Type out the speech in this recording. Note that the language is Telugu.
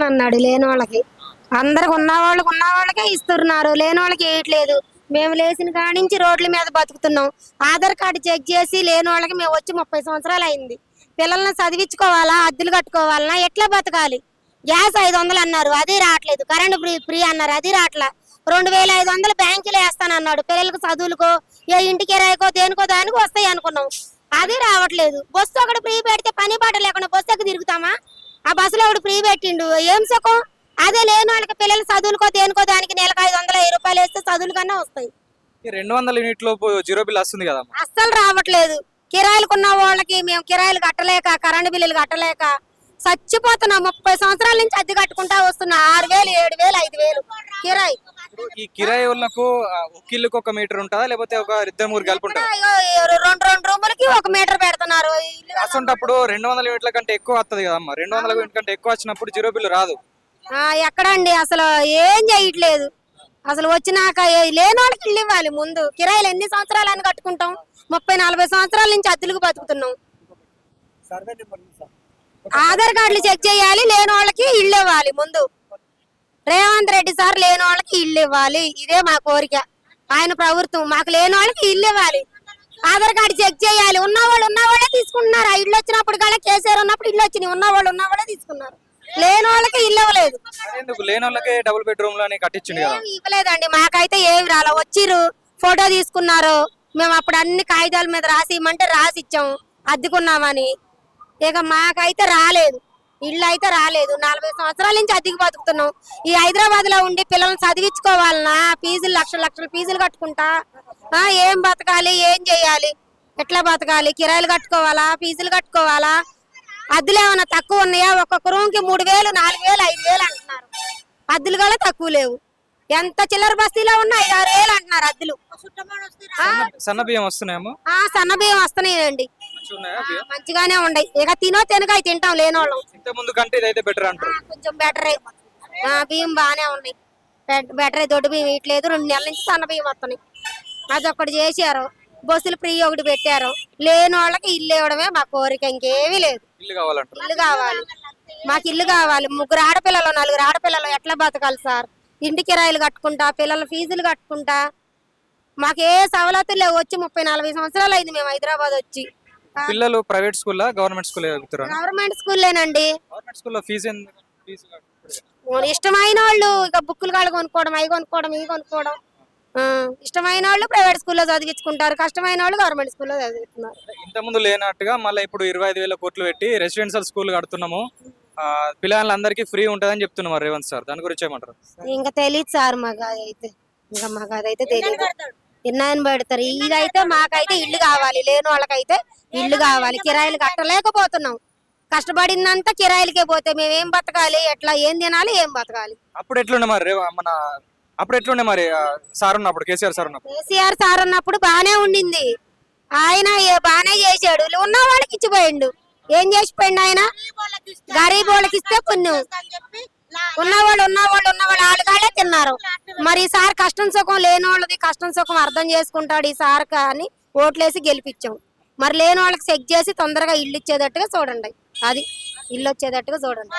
అన్నాడు లేని వాళ్ళకి అందరికి ఉన్న వాళ్ళకి ఉన్న వాళ్ళకే ఇస్తున్నారు లేని వాళ్ళకి వేయట్లేదు. మేము లేచిన కాడి నుంచి రోడ్ల మీద బతుకుతున్నాం. ఆధార్ కార్డు చెక్ చేసి లేని వాళ్ళకి మేము వచ్చి ముప్పై సంవత్సరాలు అయింది. పిల్లల్ని చదివించుకోవాలా అద్దెలు కట్టుకోవాలన్నా ఎట్లా బతకాలి? గ్యాస్ ఐదు వందలు అన్నారు అది రావట్లేదు. కరెంట్ ఫ్రీ ఫ్రీ అన్నారు అది రావట్లా. రెండు వేల ఐదు వందలు బ్యాంకులో వేస్తానన్నాడు పిల్లలకు చదువులకో ఏ ఇంటికి రాయకో దేనికో దానికో వస్తాయి అనుకున్నాం. అది రావట్లేదు. బస్సు ఒకటి ఫ్రీ పెడితే పని పాట లేకుండా బస్సు ఎక్కి తిరుగుతామా? ఆ బస్సులో ఒకటి ఫ్రీ పెట్టిండు. ఏం సుఖం? అదే లేని వాళ్ళకి పిల్లలు చదువులకో దేనికో దానికి నెలకు ఐదు వందల వెయ్యి రూపాయలు వేస్తే చదువులు కన్నా వస్తాయి. రెండు వందల యూనిట్ లోపు జీరో బిల్ వస్తుంది కదా అస్సలు రావట్లేదు. కిరాయిలకు ఉన్న వాళ్ళకి మేము కిరాయిలు కట్టలేక కరెంటు బిల్లులు కట్టలేక చచ్చిపోతున్నాం. ముప్పై సంవత్సరాల నుంచి అద్దె కట్టుకుంటా వస్తున్నా. ఆరు వేలు ఏడు వేలు ఐదు వేలు కిరాయి. ఈ కిరాయి వాళ్ళకు ఆ, ఒక ఇల్లుకి ఒక మీటర్ ఉంటుందా? లేకపోతే ఒక ఇద్దరు ముగ్గురు కలిపి ఉంటుందా? రెండు రెండు రూములకి ఒక మీటర్ పెడుతున్నారు. అసంటప్పుడు రెండు వందల యూనిట్ల కంటే ఎక్కువ వస్తుంది కదమ్మా. రెండు వందల యూనిట్ కంటే ఎక్కువ వచ్చినప్పుడు జీరో బిల్ రాదు. ఆ, ఎక్కడండి? అసలు ఏం చేయట్లేదు. అసలు వచ్చినాక లేని వాళ్ళకి ఇల్లు ఇవ్వాలి ముందు. కిరాయిలు ఎన్ని సంవత్సరాలు అని కట్టుకుంటాం? ముప్పై నలభై సంవత్సరాల నుంచి అద్దెలకు బతుకుతున్నాం. ఆధార్ కార్డులు చెక్ చేయాలి లేని వాళ్ళకి ఇల్లు ఇవ్వాలి ముందు. రేవంత్ రెడ్డి సార్ లేని వాళ్ళకి ఇల్లు ఇవ్వాలి. ఇదే మా కోరిక. ఆయన ప్రభుత్వం మాకు లేని వాళ్ళకి ఇల్లు ఇవ్వాలి. ఆధార్ కార్డు చెక్ చేయాలి. ఉన్నవాళ్ళు ఉన్నవాళ్ళే తీసుకుంటున్నారు. ఆ ఇల్లు వచ్చినప్పుడు కల్లా కేసీఆర్ ఉన్నప్పుడు ఇల్లు వచ్చినాయి. ఉన్నవాళ్ళు ఉన్నవాళ్ళే తీసుకున్నారు. లేని వాళ్ళకి ఇల్లు ఇవ్వలేదు. ఎందుకు? లేని వాళ్ళకే డబుల్ బెడ్రూమ్ కట్టించింది ఇవ్వలేదండి. మాకైతే ఏమి రాలా. వచ్చిర్రు. ఫోటో తీసుకున్నారు. మేము అప్పుడు అన్ని కాగితాల మీద రాసి ఇమ్మంటే రాసి ఇచ్చాము. అద్దెకున్నామని. ఇక మాకైతే రాలేదు. ఇల్లు అయితే రాలేదు. నలభై సంవత్సరాల నుంచి అతికి బతుకుతున్నాం. ఈ హైదరాబాద్లో ఉండి పిల్లల్ని చదివించుకోవాలన్నా ఫీజులు లక్షల లక్షల ఫీజులు కట్టుకుంటా ఆ, ఏం బతకాలి ఏం చేయాలి ఎట్లా బతకాలి కిరాయిలు కట్టుకోవాలా ఫీజులు కట్టుకోవాలా అద్దులు ఏమైనా తక్కువ ఉన్నాయా? ఒక్కొక్క రూమ్కి మూడు వేలు నాలుగు వేలు ఐదు వేలు అంటున్నారు. అద్దులు కూడా తక్కువ లేవు. ఎంత చిల్లర బస్తీలో ఉన్నా ఐదు ఆరు వేలు అంటున్నారు అద్దెలు. సన్న బియ్యం వస్తున్నాయేమో? ఆ సన్న బియ్యం వస్తున్నాయండి. మంచిగానే ఉన్నాయి. ఇక తినో తినక అవి తింటాం లేనోళ్ళం. ఇంత ముందు కంటే ఇదైతే బెటర్ అంటారు. కొంచెం బెటరే ఆ, బియ్యం బాగానే ఉన్నాయి. బెటరే దొడ్డు బియ్యం ఇట్లేదు. రెండు నెలల నుంచి సన్న బియ్యం వస్తున్నాయి. అది ఒకటి చేశారు. బస్సులు ఫ్రీ ఒకటి పెట్టారు. లేని వాళ్ళకి ఇల్లు ఇవ్వడమే మా కోరిక. ఇంకేమీ లేదు. ఇల్లు కావాలంటారు. ఇల్లు కావాలి. మాకు ఇల్లు కావాలి. ముగ్గురు ఆడపిల్లలు నలుగురు ఆడపిల్లలు ఎట్లా బతకాలి సార్? ఇంటి కిరాయిలు కట్టుకుంటా పిల్లల ఫీజులు కట్టుకుంటా. మాకు ఏ సవలతులు లేవు. వచ్చి ముప్పై నలభై సంవత్సరాలు అయింది మేము హైదరాబాద్ వచ్చి. పిల్లలు private school government school government స్కూల్లేనండి government స్కూల్లో ఫీజు ఇష్టమైన వాళ్ళు ఇక బుక్కులు కాళ్ళు కొనుక్కోవడం అవి కొనుక్కోవడం ఇవి కొనుక్కోవడం. ఇష్టమైన వాళ్ళు ప్రైవేట్ స్కూల్లో చదివించుకుంటారు. కష్టమైన వాళ్ళు గవర్నమెంట్ స్కూల్లో చదివిస్తున్నారు. ఇంత ముందు లేనట్టుగా మళ్ళీ ఇప్పుడు ఇరవై ఐదు వేల కోట్లు పెట్టి రెసిడెన్షియల్ స్కూల్ కడుతున్నాము. పిల్లలందరికీ ఫ్రీ ఉంటుందని చెప్తున్నారు రేవంత్ సార్. దాని గురించి ఏమంటారు? ఇంకా తెలియదు సార్ మాకు అదైతే ఇంకా మాకు అదైతే తెలియదు ఎన్నాయని పెడతారు? ఇదైతే మాకైతే ఇల్లు కావాలి లేని వాళ్ళకైతే ఇల్లు కావాలి కిరాయిలు కట్టలేకపోతున్నాం. కష్టపడిందంతా కిరాయిలకే పోతే మేము ఏం బతకాలి? ఎట్లా ఏం తినాలి ఏం బతకాలి? అప్పుడు ఎట్లుండే మరి మన అప్పుడు ఎట్లుండే మరి సార్ ఉన్నప్పుడు కేసీఆర్ సార్ ఉన్నప్పుడు? కేసీఆర్ సార్ ఉన్నప్పుడు బానే ఉండింది. ఆయన ఏ బానే చేశాడు. ఉన్న వాళ్ళకి ఇచ్చిపోయిండు. ఏం చేసిపోయింది ఆయన? గరీబ్ వాళ్ళకి ఇస్తే పుణ్యం. ఉన్నవాళ్ళు ఉన్నవాళ్ళు ఉన్నవాళ్ళు ఆడగాళ్ళే తిన్నారు. మరి ఈ సార్ కష్టం సుఖం లేని వాళ్ళది కష్టం సుఖం అర్థం చేసుకుంటాడు ఈ సార్ అని ఓట్లేసి గెలిపించాం. మరి లేని వాళ్ళకి చెక్ చేసి తొందరగా ఇల్లు ఇచ్చేటట్టుగా చూడండి. అది ఇల్లు వచ్చేటట్టుగా చూడండి.